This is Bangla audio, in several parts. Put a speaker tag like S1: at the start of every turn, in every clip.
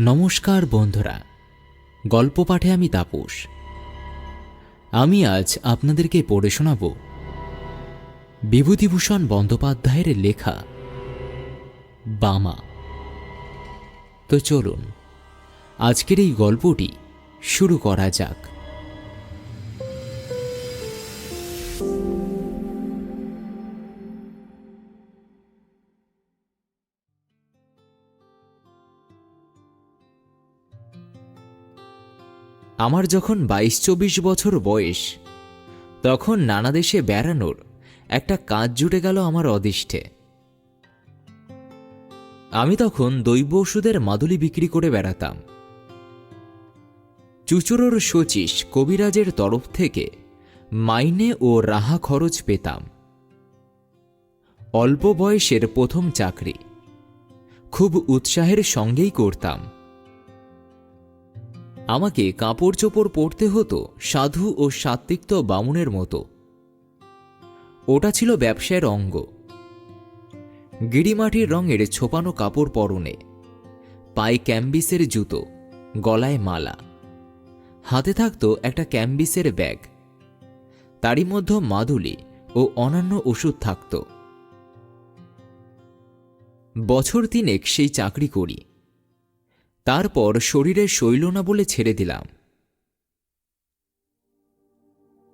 S1: নমস্কার বন্ধুরা, গল্প পাঠে আমি তাপস। আমি আজ আপনাদেরকে পড়ে শোনাব বিভূতিভূষণ বন্দ্যোপাধ্যায়ের লেখা, বামা। তো চলুন, আজকের এই গল্পটি শুরু করা যাক। আমার যখন বাইশ চব্বিশ বছর বয়স, তখন নানা দেশে বেড়ানোর একটা কাজ জুটে গেল আমার অদিষ্টে। আমি তখন দৈব ওষুধের মাদুলি বিক্রি করে বেড়াতাম। চুচুরোর শচীশ কবিরাজের তরফ থেকে মাইনে ও রাহা খরচ পেতাম। অল্প বয়সের প্রথম চাকরি। খুব উৎসাহের সঙ্গেই করতাম। আমাকে কাপড় চোপড় পরতে হতো সাধু ও সাত্বিক্ত বামুনের মতো। ওটা ছিল ব্যবসায়ের অঙ্গ। গিরিমাটির রঙের ছোপানো কাপড় পরনে, পায়ে ক্যাম্বিসের জুতো, গলায় মালা। হাতে থাকতো একটা ক্যাম্বিসের ব্যাগ। তারই মধ্যে মাদুলি ও অন্যান্য ওষুধ থাকত। বছর তিনেক সেই চাকরি করি। তারপর শরীরে শৈল না বলে ছেড়ে দিলাম।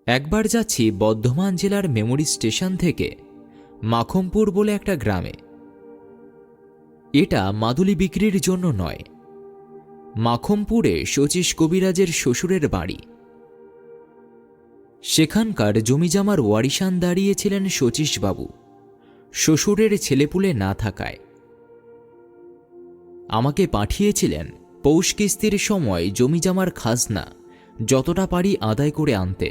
S1: একবার যাচ্ছি বর্ধমান জেলার মেমোরি স্টেশন থেকে মাখমপুর বলে একটা গ্রামে। এটা মাদুলি বিক্রির জন্য নয়। মাখমপুরে শচীশ কবিরাজের শ্বশুরের বাড়ি। সেখানকার জমিজামার ওয়ারিশান দাঁড়িয়েছিলেন শচীশবাবু। শ্বশুরের ছেলেপুলে না থাকায়। আমাকে পাঠিয়েছিলেন পৌষ কিস্তির সময় জমিজামার খাজনা, যতটা পারি আদায় করে আনতে।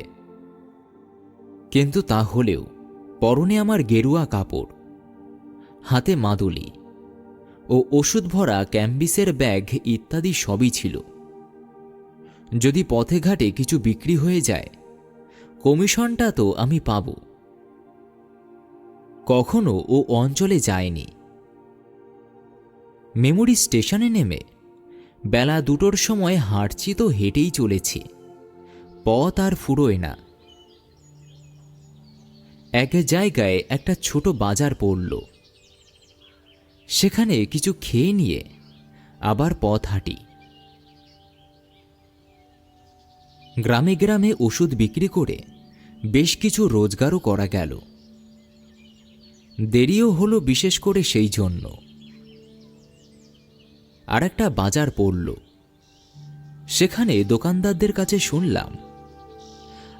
S1: কিন্তু তা হলেও, পরনে আমার গেরুয়া কাপড়, হাতে মাদুলি ও ওষুধ ভরা ক্যাম্বিসের ব্যাগ ইত্যাদি সবই ছিল। যদি পথে ঘাটে কিছু বিক্রি হয়ে যায়, কমিশনটা তো আমি পাব। কখনো ও অঞ্চলে যায়নি। মেমোরি স্টেশনে নেমে বেলা দুটোর সময় হাঁটছি তো হেঁটেই চলেছি। পথ আর ফুরোয় না। এক জায়গায় একটা ছোট বাজার পড়ল। সেখানে কিছু খেয়ে নিয়ে আবার পথ হাঁটি। গ্রামে গ্রামে ওষুধ বিক্রি করে বেশ কিছু রোজগারও করা গেল। দেরিও হলো বিশেষ করে সেই জন্য। আর একটা বাজার পড়ল। সেখানে দোকানদারদের কাছে শুনলাম,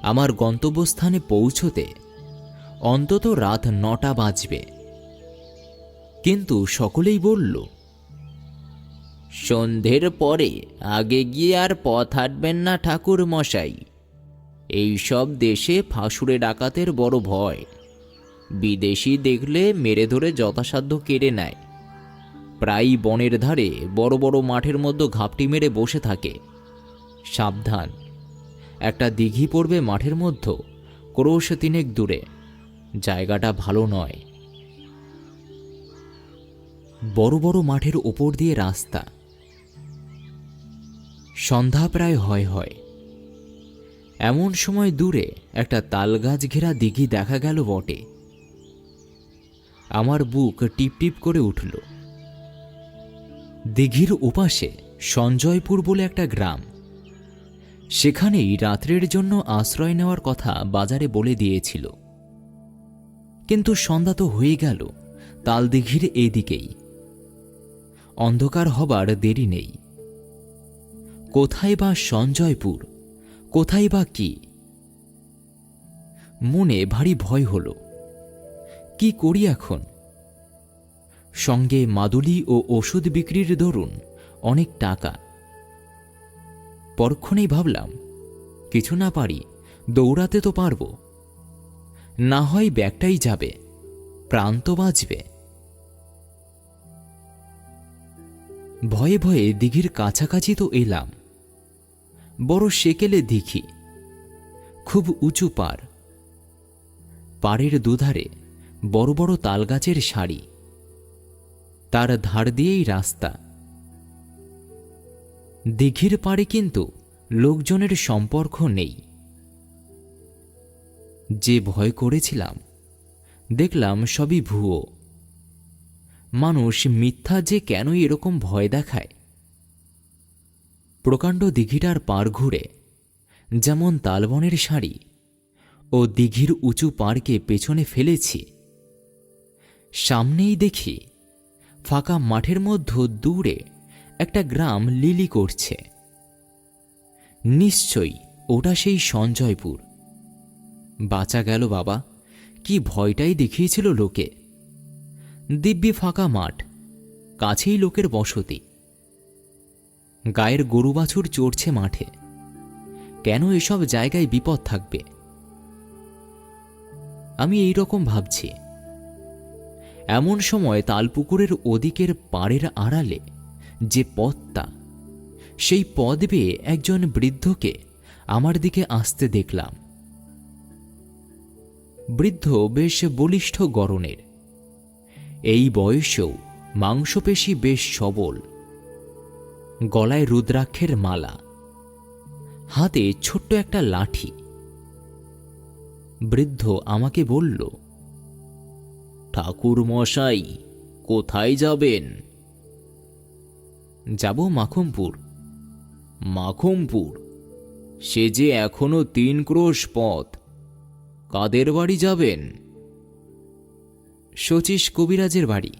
S1: আমার গন্তব্যস্থানে পৌঁছতে অন্তত রাত নটা বাজবে। কিন্তু সকলেই বলল, সন্ধ্যের পরে আগে গিয়ে আর পথ হাঁটবেন না ঠাকুর মশাই এইসব দেশে ফাঁসুরে ডাকাতের বড় ভয়। বিদেশি দেখলে মেরে ধরে যথাসাধ্য কেড়ে নেয়। প্রায়ই বনের ধারে বড় বড় মাঠের মধ্যে ঘাপটি মেরে বসে থাকে। সাবধান। একটা দিঘি পড়বে মাঠের মধ্যে, ক্রোশ তিনেক দূরে। জায়গাটা ভালো নয়। বড় বড় মাঠের ওপর দিয়ে রাস্তা। সন্ধ্যা প্রায় হয় হয়। এমন সময় দূরে একটা তালগাছ ঘেরা দিঘি দেখা গেল বটে। আমার বুক টিপ টিপ করে উঠল। দিঘির ওপাশে সঞ্জয়পুর বলে একটা গ্রাম। সেখানেই রাত্রের জন্য আশ্রয় নেওয়ার কথা বাজারে বলে দিয়েছিল। কিন্তু সন্ধ্যা তো হয়ে গেল তালদিঘির এদিকেই। অন্ধকার হবার দেরি নেই। কোথায় বা সঞ্জয়পুর, কোথায় বা কি? মনে ভারী ভয় হল। কি করি এখন? সঙ্গে মাদুলি ও ওষুধ বিক্রির দরুন অনেক টাকা। পরক্ষণেই ভাবলাম, কিছু না পারি, দৌড়াতে তো পারব। না হয় ব্যাগটাই যাবে প্রাণ তো বাঁচবে। ভয়ে ভয়ে দিঘির কাছাকাছি তো এলাম। বড় সেকেলে দিঘি, খুব উঁচু পার। পাড়ের দুধারে বড় বড় তালগাছের সারি। তার ধার দিয়েই রাস্তা। দিঘির পাড়ে কিন্তু লোকজনের সম্পর্ক নেই। যে ভয় করেছিলাম, দেখলাম সবই ভুয়ো। মানুষ মিথ্যা যে কেন এরকম ভয় দেখায়? প্রকাণ্ড দিঘিটার পার ঘুরে, যেমন তালবনের শাড়ি ও দিঘির উঁচু পাড়কে পেছনে ফেলেছি। সামনেই দেখি ফাঁকা মাঠের মধ্যে দূরে একটা গ্রাম লিলি করছে। নিশ্চয়ই ওটা সেই সঞ্জয়পুর। বাঁচা গেল বাবা, কি ভয়টাই দেখিয়েছিল লোকে। দিব্যি ফাঁকা মাঠ, কাছেই লোকের বসতি। গায়ের গরু বাছুর চড়ছে মাঠে। কেন এসব জায়গায় বিপদ থাকবে? আমি এই রকম ভাবছি। এমন সময় তালপুকুরের ওদিকের পাড়ের আড়ালে যে পথটা, সেই পদ বেয়ে একজন বৃদ্ধকে আমার দিকে আসতে দেখলাম। বৃদ্ধ বেশ বলিষ্ঠ গরনের এই বয়সেও মাংসপেশি বেশ সবল। গলায় রুদ্রাক্ষের মালা। হাতে ছোট্ট একটা লাঠি। বৃদ্ধ আমাকে বলল ঠাকুর মশাই কোথায় যাবেন? যাব মাখমপুর। মাখমপুর? সে যে এখনও তিন ক্রোশ পথ, কাদের বাড়ি যাবেন? শচীশ কবিরাজের বাড়ি।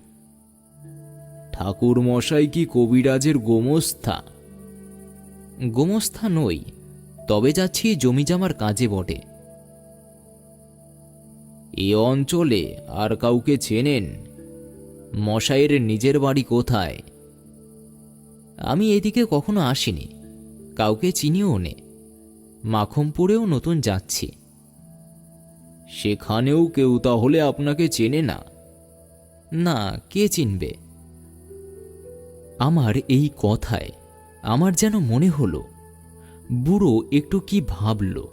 S1: ঠাকুর মশাই কি কবিরাজের গোমস্থা? গোমস্থা নই, তবে যাচ্ছি জমিজামার কাজে বটে। এ অঞ্চলে আর কাউকে চেনেন? মশাইয়ের নিজের বাড়ি কোথায়? আমি এদিকে কখনো আসিনি, কাউকে চিনিও নে। মাখমপুরেও নতুন যাচ্ছি। সেখানেও কেউ তাহলে আপনাকে চেনে না? না, কে চিনবে? আমার এই কথায় আমার যেন মনে হলো, বুড়ো একটু কি ভাবল।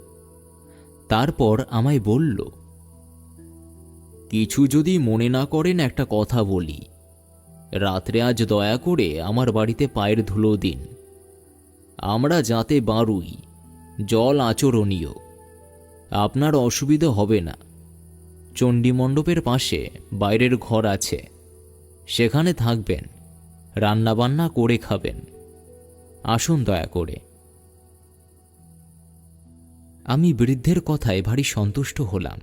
S1: তারপর আমায় বলল কিছু যদি মনে না করেন একটা কথা বলি। রাত্রে আজ দয়া করে আমার বাড়িতে পায়ের ধুলো দিন। আমরা যাতে বারুই, জল আচরণীয়। আপনার অসুবিধা হবে না। চণ্ডীমণ্ডপের পাশে বাইরের ঘর আছে। সেখানে থাকবেন, রান্নাবান্না করে খাবেন। আসুন দয়া করে। আমি বৃদ্ধের কথায় ভারী সন্তুষ্ট হলাম।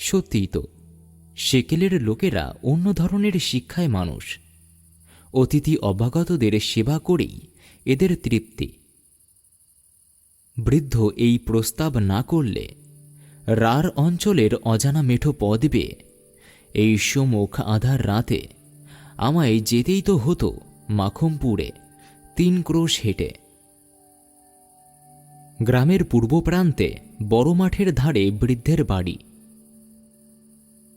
S1: সত্যিই তো, সেকেলের লোকেরা অন্য ধরনের শিক্ষায় মানুষ। অতিথি অভ্যাগতদের সেবা করেই এদের তৃপ্তি। বৃদ্ধ এই প্রস্তাব না করলে রার অঞ্চলের অজানা মেঠো পদ বেয়ে এই সমুখ আধার রাতে আমায় যেতেই তো হতো মাখমপুরে তিন ক্রোশ হেঁটে। গ্রামের পূর্ব প্রান্তে বড় মাঠের ধারে বৃদ্ধের বাড়ি।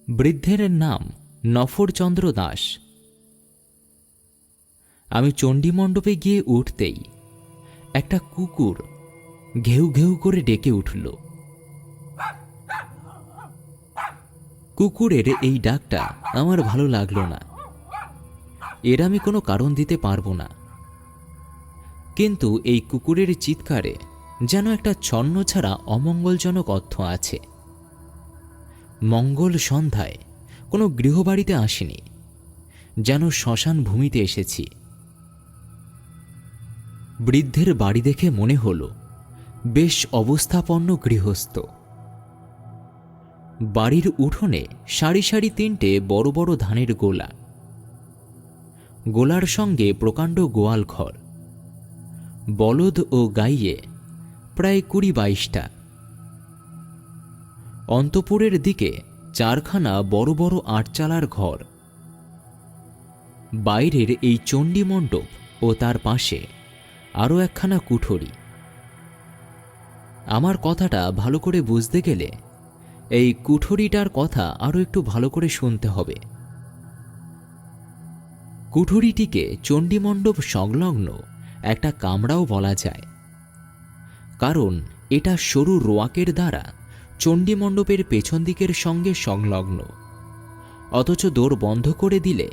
S1: বৃদ্ধের নাম নফরচন্দ্র দাস। আমি চণ্ডীমণ্ডপে গিয়ে উঠতেই একটা কুকুর ঘেউ ঘেউ করে ডেকে উঠল। কুকুরের এই ডাকটা আমার ভালো লাগল না। এর আমি কোনো কারণ দিতে পারব না। কিন্তু এই কুকুরের চিৎকারে যেন একটা ছন্ন ছাড়া অমঙ্গলজনক অর্থ আছে। মঙ্গল সন্ধ্যায় কোনো গৃহবাড়িতে আসিনি, যেন শ্মশান ভূমিতে এসেছি। বৃদ্ধের বাড়ি দেখে মনে হলো, বেশ অবস্থাপন্ন গৃহস্থ। বাড়ির উঠোনে সারি সারি তিনটে বড় বড় ধানের গোলা। গোলার সঙ্গে প্রকাণ্ড গোয়াল ঘর। বলদ ও গাইয়ে প্রায় কুড়ি বাইশটা। অন্তপুরের দিকে চারখানা বড় বড় আটচালার ঘর। বাইরের এই চণ্ডী মণ্ডপ ও তার পাশে আরও একখানা কুঠরি। আমার কথাটা ভালো করে বুঝতে গেলে এই কুঠরিটার কথা আরও একটু ভালো করে শুনতে হবে। কুঠুরিটিকে চণ্ডীমণ্ডপ সংলগ্ন একটা কামরাও বলা যায়। কারণ এটা সরু রোয়াকের দ্বারা চণ্ডীমণ্ডপের পেছন দিকের সঙ্গে সংলগ্ন। অথচ দৌড় বন্ধ করে দিলে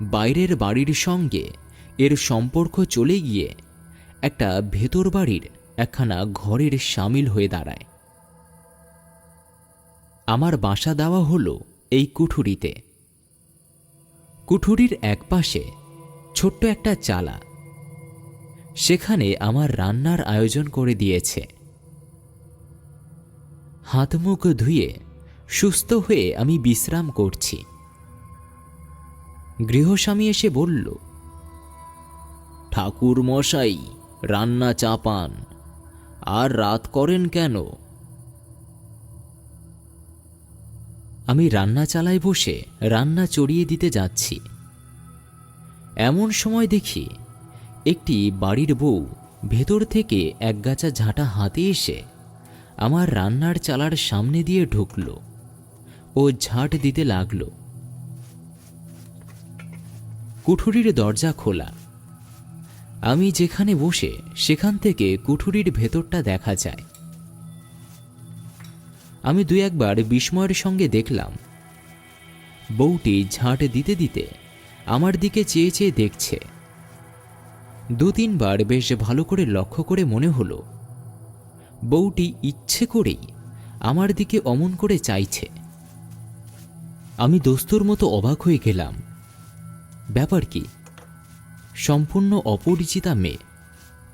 S1: বাইরের বাড়ির সঙ্গে এর সম্পর্ক চলে গিয়ে একটা ভেতর বাড়ির একখানা ঘরের সামিল হয়ে দাঁড়ায়। আমার বাসা দেওয়া হলো এই কুঠুরিতে। কুঠুরির একপাশে ছোট্ট একটা চালা। সেখানে আমার রান্নার আয়োজন করে দিয়েছে। হাত মুখ ধুয়ে সুস্থ হয়ে আমি বিশ্রাম করছি। গৃহস্বামী এসে বলল, ঠাকুর মশাই, রান্না চাপান, আর রাত করেন কেন? আমি রান্না চালায় বসে রান্না চড়িয়ে দিতে যাচ্ছি। এমন সময় দেখি একটি বাড়ির বউ ভেতর থেকে একগাছা ঝাঁটা হাতে এসে আমার রান্নার চালার সামনে দিয়ে ঢুকল। ও ঝাঁট দিতে লাগল। কুঠুরির দরজা খোলা। আমি যেখানে বসে, সেখান থেকে কুঠুরির ভেতরটা দেখা যায়। আমি দু একবার বিস্ময়ের সঙ্গে দেখলাম। বউটি ঝাঁট দিতে দিতে আমার দিকে চেয়ে চেয়ে দেখছে। দু তিনবার বেশ ভালো করে লক্ষ্য করে মনে হলো বউটি ইচ্ছে করেই আমার দিকে অমন করে চাইছে। আমি দোস্তুর মতো অবাক হয়ে গেলাম। ব্যাপার কি? সম্পূর্ণ অপরিচিতা মেয়ে,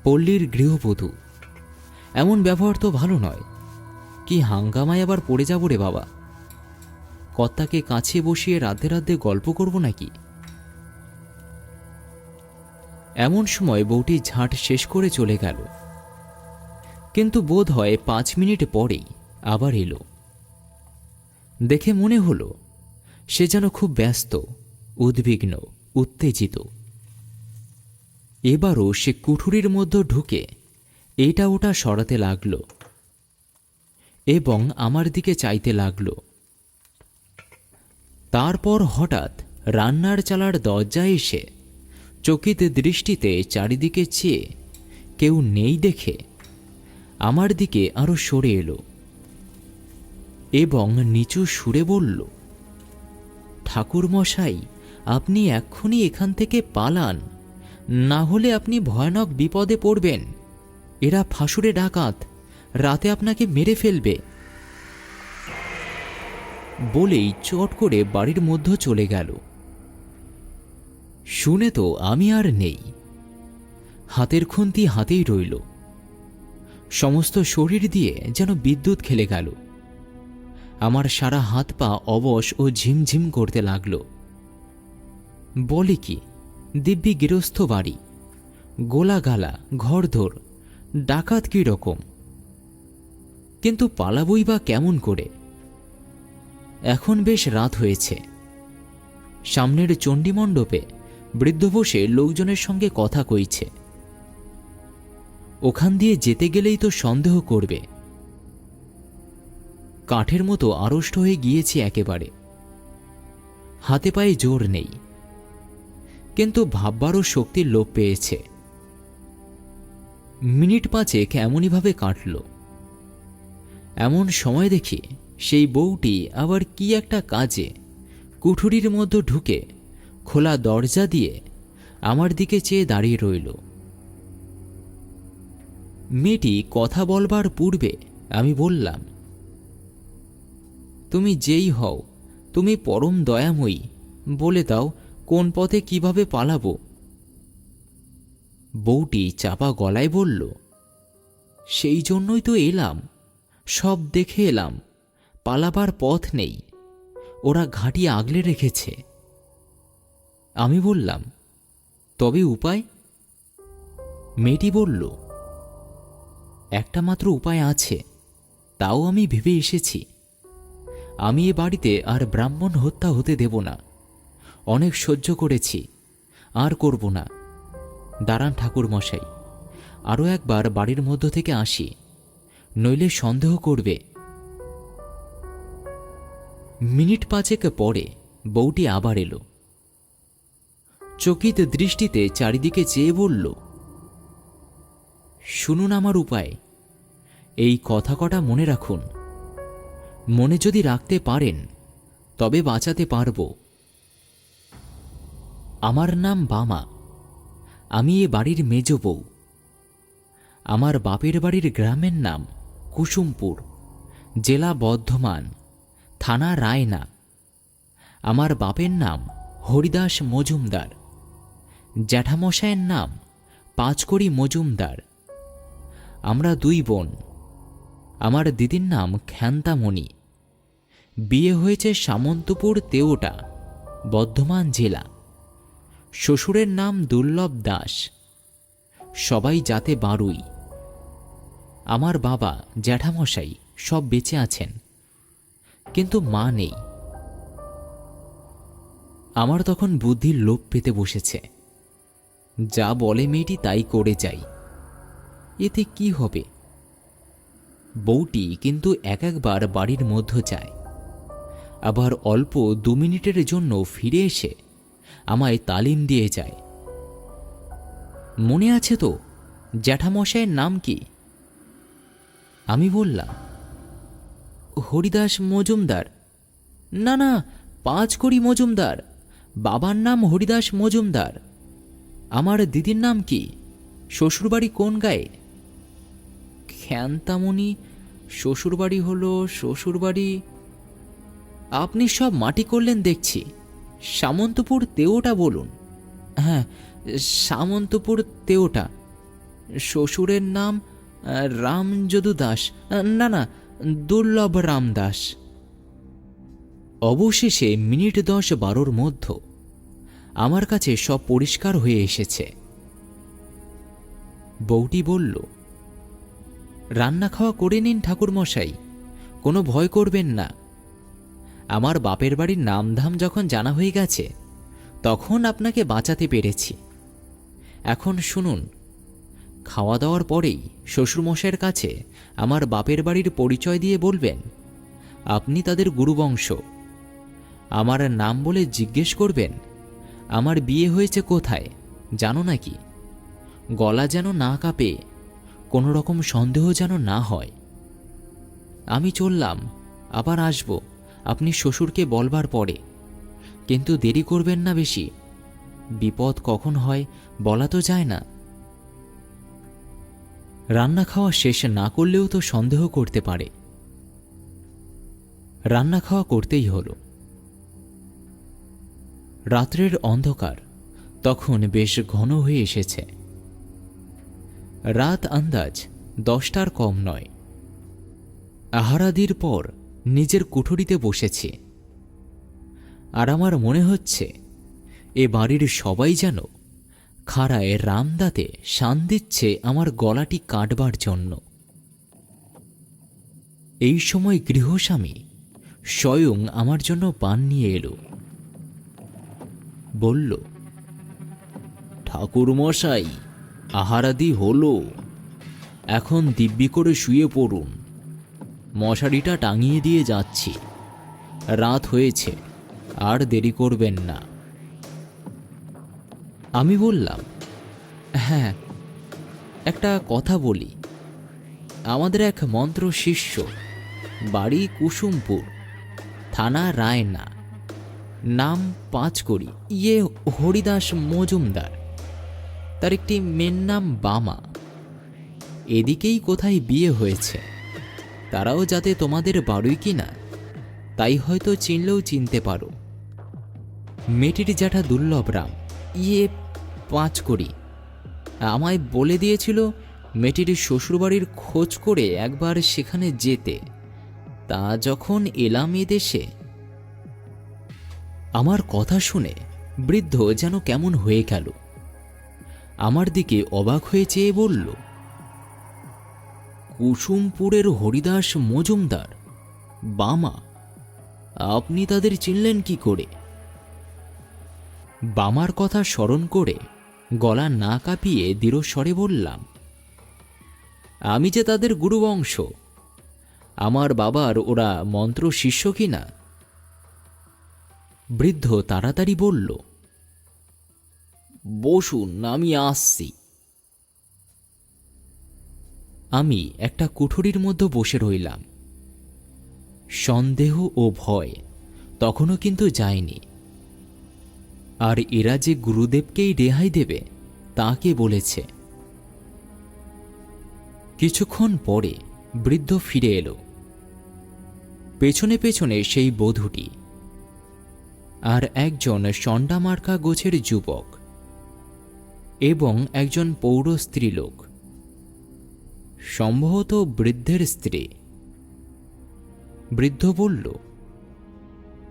S1: পল্লীর গৃহবধূ। এমন ব্যবহার তো ভালো নয়। কি হাঙ্গামায় আবার পড়ে যাব রে বাবা? কর্তাকে কাছে বসিয়ে রাধে রাধে গল্প করব নাকি? এমন সময় বউটি ঝাঁট শেষ করে চলে গেল। কিন্তু বোধ হয় পাঁচ মিনিট পরেই আবার এলো। দেখে মনে হলো, সে যেন খুব ব্যস্ত, উদ্বিগ্ন, উত্তেজিত। এবারও সে কুঠুরির মধ্যে ঢুকে এটা ওটা সরাতে লাগল এবং আমার দিকে চাইতে লাগল। তারপর হঠাৎ রান্নার চালার দরজায় এসে চকিত দৃষ্টিতে চারিদিকে চেয়ে কেউ নেই দেখে আমার দিকে আরও সরে এলো এবং নিচু সুরে বলল ঠাকুর মশাই আপনি এক্ষুনি এখান থেকে পালান। না হলে আপনি ভয়ানক বিপদে পড়বেন। এরা ফাঁসুরে ডাকাত। রাতে আপনাকে মেরে ফেলবে। বলেই চট করে বাড়ির মধ্যে চলে গেল। শুনে তো আমি আর নেই। হাতের খুন্তি হাতেই রইল। সমস্ত শরীর দিয়ে যেন বিদ্যুৎ খেলে গেল। আমার সারা হাত পা অবশ ও ঝিমঝিম করতে লাগল। বলে কি, দিব্যি গৃহস্থ বাড়ি, গোলাগালা, ঘরধর, ডাকাত কী রকম? কিন্তু পালাবই বা কেমন করে? এখন বেশ রাত হয়েছে। সামনের চণ্ডীমণ্ডপে বৃদ্ধ বসে লোকজনের সঙ্গে কথা কইছে। ওখান দিয়ে যেতে গেলেই তো সন্দেহ করবে। কাঠের মতো আড়ষ্ট হয়ে গিয়েছি একেবারে। হাতে পায়ে জোর নেই। কিন্তু ভাববারও শক্তির লোপ পেয়েছে। মিনিট পাঁচেক এমনইভাবে কাটল। এমন সময় দেখি সেই বউটি আবার কি একটা কাজে, কুঠুরির মধ্যে ঢুকে খোলা দরজা দিয়ে আমার দিকে চেয়ে দাঁড়িয়ে রইল। মেয়েটি কথা বলবার পূর্বে আমি বললাম, তুমি যেই হও, তুমি পরম দয়াময়ী, বলে দাও কোন পথে কীভাবে পালাবো? বউটি চাপা গলায় বলল, সেই জন্যই তো এলাম, সব দেখে এলাম, পালাবার পথ নেই, ওরা ঘাঁটি আগলে রেখেছে। আমি বললাম, তবে উপায়? মেয়েটি বলল একটা মাত্র উপায় আছে। তাও আমি ভেবে এসেছি। আমি এ বাড়িতে আর ব্রাহ্মণ হত্যা হতে দেব না। অনেক সহ্য করেছি, আর করব না। দাঁড়ান ঠাকুর মশাই আরও একবার বাড়ির মধ্য থেকে আসি, নইলে সন্দেহ করবে। মিনিট পাঁচেক পরে বউটি আবার এলো। চকিত দৃষ্টিতে চারিদিকে চেয়ে বলল শুনুন আমার উপায়। এই কথা কটা মনে রাখুন। মনে যদি রাখতে পারেন, তবে বাঁচাতে পারব। আমার নাম বামা। আমি এ বাড়ির মেজ বউ। আমার বাপের বাড়ির গ্রামের নাম কুসুমপুর। জেলা বর্ধমান, থানা রায়না। আমার বাপের নাম হরিদাস মজুমদার। জ্যাঠামশায়ের নাম পাঁচকড়ি মজুমদার। আমরা দুই বোন। আমার দিদির নাম খ্যান্তামণি বিয়ে হয়েছে সামন্তপুর তেওটা বর্ধমান জেলা। শ্বশুরের নাম দুর্লভ দাস। সবাই যাতে বারুই। আমার বাবা, জ্যাঠামশাই সব বেঁচে আছেন। কিন্তু মা নেই। আমার তখন বুদ্ধির লোপ পেতে বসেছে। যা বলে মেয়েটি তাই করে যাই এতে কি হবে? বউটি কিন্তু এক একবার বাড়ির মধ্য যায়। আবার অল্প দু মিনিটের জন্য ফিরে এসে আমায় তালিম দিয়ে যায়। মনে আছে তো জ্যাঠামশায়ের নাম কি? আমি বললাম, হরিদাস মজুমদার। না না, পাঁচকড়ি মজুমদার, বাবার নাম হরিদাস মজুমদার। আমার দিদির নাম কি? শ্বশুরবাড়ি কোন গায়ে খ্যান্তামণি শ্বশুরবাড়ি হলো শ্বশুরবাড়ি। আপনি সব মাটি করলেন দেখছি। সামন্তপুর তেওটা বলুন। হ্যাঁ সামন্তপুর তেওটা। শ্বশুরের নাম রামযদু দাস। না না, দুর্লভ রাম দাস। অবশেষে মিনিট দশ বারোর মধ্য আমার কাছে সব পরিষ্কার হয়ে এসেছে। বউটি বলল রান্না খাওয়া করে নিন ঠাকুরমশাই, কোনো ভয় করবেন না। আমার বাপের বাড়ির নামধাম যখন জানা হয়ে গেছে, তখন আপনাকে বাঁচাতে পেরেছি। এখন শুনুন, খাওয়া দাওয়ার পরেই শ্বশুরমশাইয়ের কাছে আমার বাপের বাড়ির পরিচয় দিয়ে বলবেন, আপনি তাদের গুরুবংশ। আমার নাম বলে জিজ্ঞেস করবেন, আমার বিয়ে হয়েছে কোথায়, জানো নাকি? গলা যেন না কাঁপে। কোনো রকম সন্দেহ যেন না হয়। আমি চললাম, আবার আসব, আপনি শ্বশুরকে বলবার পরে। কিন্তু দেরি করবেন না বেশি। বিপদ কখন হয় বলা তো যায় না। রান্না খাওয়া শেষ না করলেও তো সন্দেহ করতে পারে। রান্না খাওয়া করতেই হলো। রাত্রের অন্ধকার, তখন বেশ ঘন হয়ে এসেছে। রাত আন্দাজ দশটার কম নয়। আহারাদির পর নিজের কুঠুরিতে বসেছি। আর আমার মনে হচ্ছে, এ বাড়ির সবাই যেন খাড়ায় রামদাতে শান দিচ্ছে আমার গলাটি কাটবার জন্য। এই সময় গৃহস্বামী স্বয়ং আমার জন্য পান নিয়ে এলো। বলল, ঠাকুরমশাই আহারাদি হলো। এখন দিব্যি করে শুয়ে পড়ুন। মশারিটা টাঙিয়ে দিয়ে যাচ্ছি। রাত হয়েছে, আর দেরি করবেন না। আমি বললাম হ্যাঁ একটা কথা বলি। আমাদের এক মন্ত্র শিষ্য, বাড়ি কুসুমপুর, থানা রায়না, নাম পাঁচ করি ইয়ে হরিদাস মজুমদার। তার একটি মেয়ের নাম বামা। এদিকেই কোথায় বিয়ে হয়েছে, তারাও যাতে তোমাদের বাড়ুই কি না তাই হয়তো চিনলেও চিনতে পারো। মেয়েটির জ্যাঠা দুর্লভ রাম ইয়ে পাঁচ করি আমায় বলে দিয়েছিল মেয়েটির শ্বশুরবাড়ির খোঁজ করে একবার সেখানে যেতে। তা যখন এলাম এ দেশে, আমার কথা শুনে বৃদ্ধ যেন কেমন হয়ে গেল। আমার দিকে অবাক হয়ে চেয়ে বলল, কুসুমপুরের হরিদাস মজুমদার, বামা, আপনি তাদের চিনলেন কি করে? বামার কথা স্মরণ করে গলা না কাঁপিয়ে দৃঢ়স্বরে বললাম, আমি যে তাদের গুরুবংশ, আমার বাবার ওরা মন্ত্র শিষ্য কিনা বৃদ্ধ তাড়াতাড়ি বলল বসুন, আমি আসছি। আমি একটা কুঠুরির মধ্যে বসে রইলাম। সন্দেহ ও ভয় তখনও কিন্তু যায়নি। আর এরা যে গুরুদেবকেই রেহাই দেবে, তাকে বলেছে। কিছুক্ষণ পরে বৃদ্ধ ফিরে এলো। পেছনে পেছনে সেই বধূটি। আর একজন সন্ডামার্কা গোছের যুবক। এবং একজন পৌর স্ত্রীলোক। সম্ভবত বৃদ্ধের স্ত্রী। বৃদ্ধ বলল,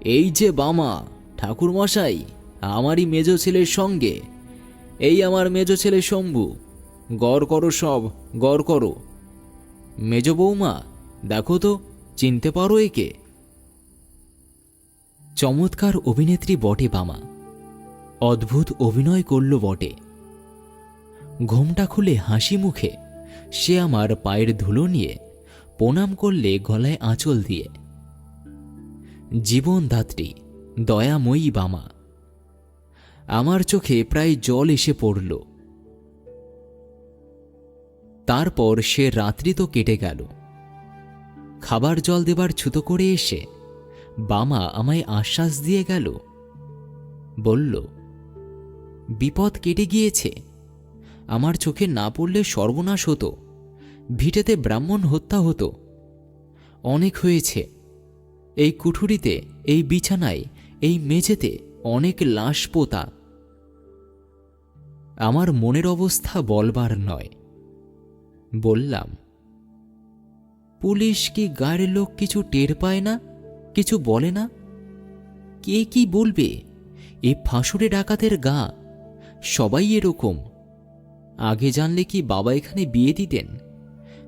S1: এই যে বামা, ঠাকুরমশাই, আমারই মেজ ছেলের সঙ্গে। এই আমার মেজ ছেলে শম্ভু। গড় করো সব, গড় করো। মেজ বৌমা, দেখো তো, চিনতে পারো একে? চমৎকার অভিনেত্রী বটে বামা। অদ্ভুত অভিনয় করল বটে। ঘোমটা খুলে হাসি মুখে। সে আমার পায়ের ধুলো নিয়ে প্রণাম করলে গলায় আঁচল দিয়ে। জীবনদাত্রী দয়াময়ী বামা। আমার চোখে প্রায় জল এসে পড়ল। তারপর সে রাত্রি তো কেটে গেল। খাবার জল দেবার ছুতো করে এসে বামা আমায় আশ্বাস দিয়ে গেল। বলল, বিপদ কেটে গিয়েছে। আমার চোখে না পড়লে সর্বনাশ হতো। ভিটেতে ব্রাহ্মণ হত্যা হতো। অনেক হয়েছে। এই কুঠুরিতে, এই বিছানায়, এই মেঝেতে অনেক লাশ পোতা। আমার মনের অবস্থা বলবার নয়। বললাম, পুলিশ কি গায়ের লোক কিছু টের পায় না? কিছু বলে না? কে কি বলবে? এ ফাঁসুরে ডাকাতের গা। সবাই এরকম। আগে জানলে কি বাবা এখানে বিয়ে দিতেন?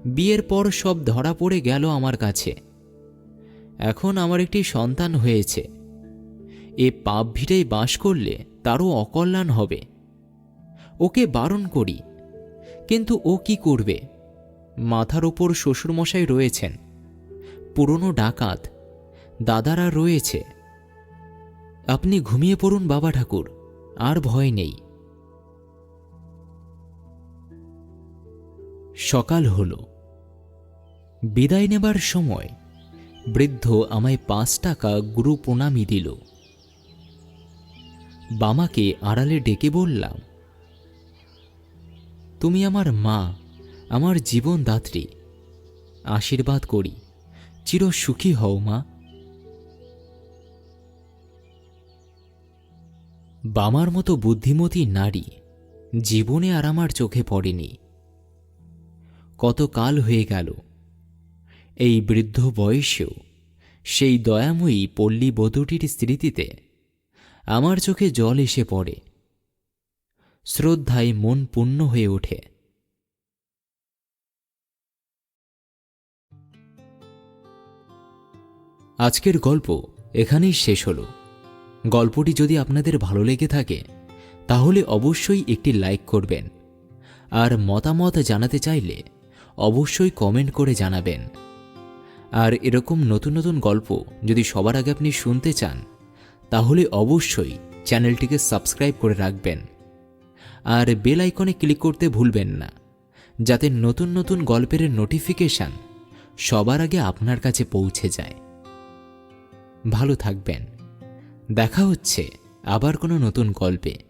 S1: বিয়ের পর সব ধরা পড়ে গেল আমার কাছে। এখন আমার একটি সন্তান হয়েছে। এ পাপ ভিড়েই বাস করলে তারও অকল্যাণ হবে। ওকে বারণ করি, কিন্তু ও কি করবে? মাথার ওপর শ্বশুরমশাই রয়েছেন। পুরনো ডাকাত, দাদারা রয়েছে। আপনি ঘুমিয়ে পড়ুন বাবা ঠাকুর, আর ভয় নেই। সকাল হল। বিদায় নেবার সময় বৃদ্ধ আমায় পাঁচ টাকা গুরু প্রণামী দিল। বামাকে আড়ালে ডেকে বললাম, তুমি আমার মা, আমার জীবনদাত্রী। আশীর্বাদ করি। চির সুখী হও মা। বামার মতো বুদ্ধিমতী নারী জীবনে আর আমার চোখে পড়েনি। কত কাল হয়ে গেল। এই বৃদ্ধ বয়সেও সেই দয়াময়ী পল্লী বধূটির স্মৃতিতে আমার চোখে জল এসে পড়ে। শ্রদ্ধায় মন পূর্ণ হয়ে ওঠে। আজকের গল্প এখানেই শেষ হলো। গল্পটি যদি আপনাদের ভালো লেগে থাকে, তাহলে অবশ্যই একটি লাইক করবেন। আর মতামত জানাতে চাইলে অবশ্যই কমেন্ট করে জানাবেন। আর এরকম নতুন নতুন গল্প যদি সবার আগে আপনি শুনতে চান, তাহলে অবশ্যই চ্যানেলটিকে সাবস্ক্রাইব করে রাখবেন। আর বেল আইকনে ক্লিক করতে ভুলবেন না, যাতে নতুন নতুন গল্পের নোটিফিকেশান সবার আগে আপনার কাছে পৌঁছে যায়। ভালো থাকবেন। দেখা হচ্ছে আবার কোনো নতুন গল্পে।